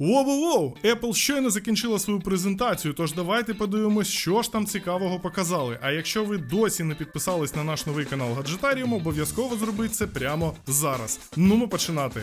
Воу-воу-воу! Apple щойно закінчила свою презентацію, тож давайте подивимось, що ж там цікавого показали. А якщо ви досі не підписались на наш новий канал Гаджетаріум, обов'язково зробіть це прямо зараз. Ну ми починати.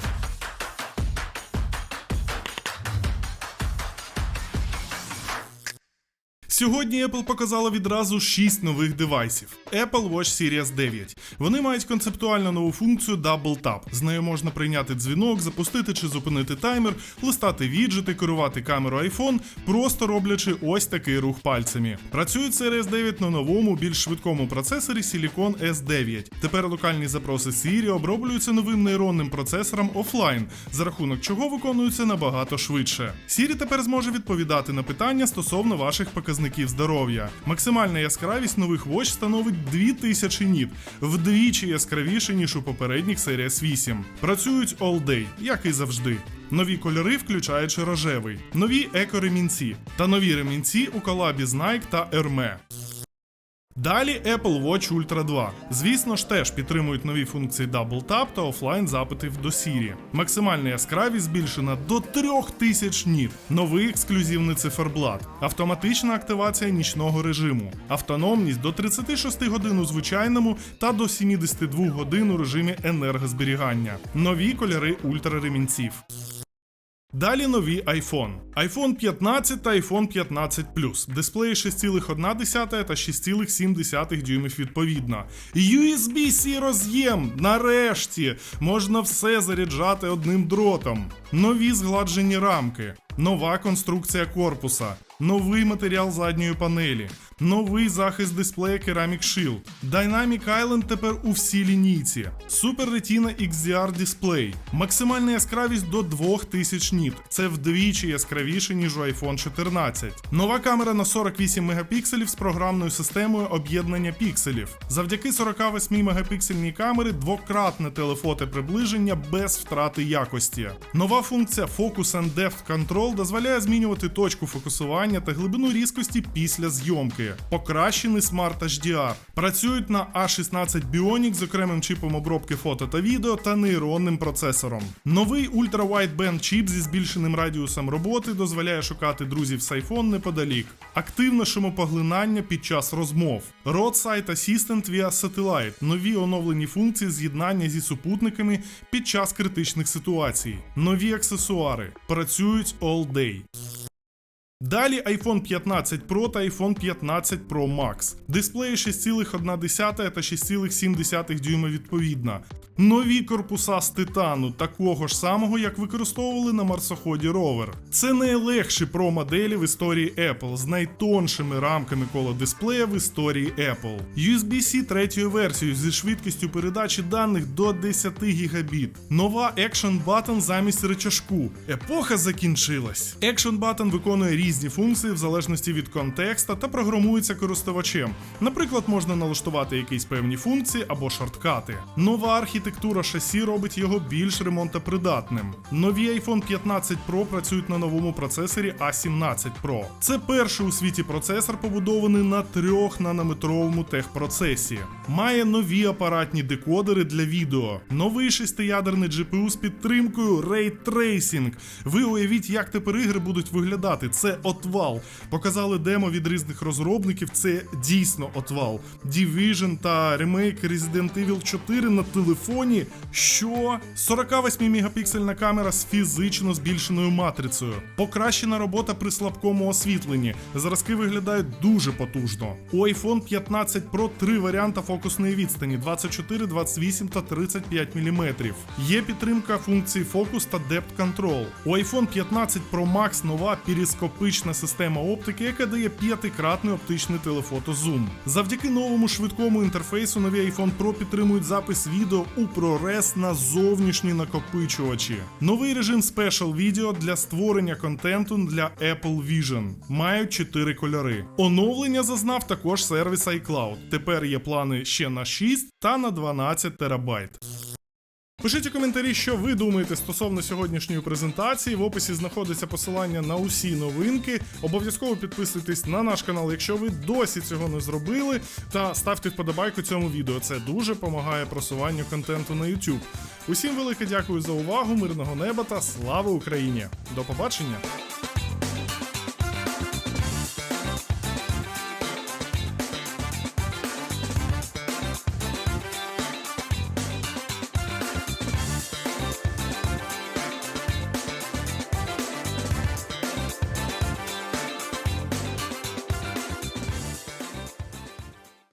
Сьогодні Apple показала відразу 6 нових девайсів. Apple Watch Series 9. Вони мають концептуально нову функцію Double Tap. З нею можна прийняти дзвінок, запустити чи зупинити таймер, листати віджити, керувати камеру iPhone, просто роблячи ось такий рух пальцями. Працюють Series 9 на новому, більш швидкому процесорі Silicon S9. Тепер локальні запроси Siri оброблюються новим нейронним процесором офлайн, за рахунок чого виконуються набагато швидше. Siri тепер зможе відповідати на питання стосовно ваших показників здоров'я. Максимальна яскравість нових Watch становить 2000 ніт, вдвічі яскравіше, ніж у попередніх Series 8. Працюють all day, як і завжди. Нові кольори, включаючи рожевий, нові еко-ремінці та нові ремінці у колабі з Nike та Hermès. Далі Apple Watch Ultra 2. Звісно ж, теж підтримують нові функції Double Tap та офлайн запитів до Siri. Максимальна яскравість збільшена до 3000 ніт. Новий ексклюзивний циферблат, автоматична активація нічного режиму, автономність до 36 годин у звичайному та до 72 годин у режимі енергозберігання. Нові кольори ультраремінців. Далі нові iPhone. iPhone 15 та iPhone 15 Plus. Дисплеї 6,1 та 6,7 дюймів відповідно. USB-C роз'єм. Нарешті можна все заряджати одним дротом. Нові згладжені рамки. Нова конструкція корпуса. Новий матеріал задньої панелі. Новий захист дисплея Ceramic Shield. Dynamic Island тепер у всій лінійці. Super Retina XDR дисплей. Максимальна яскравість до 2000 ніт. Це вдвічі яскравіше, ніж у iPhone 14. Нова камера на 48 мегапікселів з програмною системою об'єднання пікселів. Завдяки 48 мегапіксельній камері двократне телефоти приближення без втрати якості. Нова функція Focus and Depth Control дозволяє змінювати точку фокусування та глибину різкості після зйомки. Покращений Smart HDR. Працюють на A16 Bionic з окремим чипом обробки фото та відео та нейронним процесором. Новий ультра-wideband чіп зі збільшеним радіусом роботи дозволяє шукати друзів з iPhone неподалік. Активне шумопоглинання під час розмов. Roadside Assistant via Satellite. Нові оновлені функції з'єднання зі супутниками під час критичних ситуацій. Нові аксесуари. Працюють all day. Далі iPhone 15 Pro та iPhone 15 Pro Max. Дисплеї 6,1 та 6,7 дюйма відповідно. Нові корпуса з титану, такого ж самого, як використовували на марсоході Rover. Це найлегші Pro моделі в історії Apple з найтоншими рамками коло дисплея в історії Apple. USB-C третьою версією зі швидкістю передачі даних до 10 гігабіт. Нова Action Button замість рычажку. Епоха закінчилась. Action Button виконує різні функції в залежності від контекста та програмується користувачем. Наприклад, можна налаштувати якісь певні функції або шорткати. Нова архітектура шасі робить його більш ремонтопридатним. Нові iPhone 15 Pro працюють на новому процесорі A17 Pro. Це перший у світі процесор, побудований на 3-нанометровому техпроцесі. Має нові апаратні декодери для відео, новий шестиядерний GPU з підтримкою Ray Tracing. Ви уявіть, як тепер ігри будуть виглядати. Це отвал. Показали демо від різних розробників. Це дійсно отвал. Division та ремейк Resident Evil 4 на телефоні. Що? 48 мегапіксельна камера з фізично збільшеною матрицею. Покращена робота при слабкому освітленні. Зразки виглядають дуже потужно. У iPhone 15 Pro три варіанти фокусної відстані: 24, 28 та 35 мм. Є підтримка функції фокус та Depth Control. У iPhone 15 Pro Max нова перископична система оптики, яка дає п'ятикратний оптичний телефотозум. Завдяки новому швидкому інтерфейсу нові iPhone Pro підтримують запис відео у ProRes на зовнішні накопичувачі. Новий режим Special Video для створення контенту для Apple Vision. Мають 4 кольори. Оновлення зазнав також сервіс iCloud. Тепер є плани ще на 6 та на 12 терабайт. Пишіть у коментарі, що ви думаєте стосовно сьогоднішньої презентації. В описі знаходиться посилання на усі новинки. Обов'язково підписуйтесь на наш канал, якщо ви досі цього не зробили. Та ставте вподобайку цьому відео. Це дуже допомагає просуванню контенту на YouTube. Усім велике дякую за увагу, мирного неба та слава Україні! До побачення!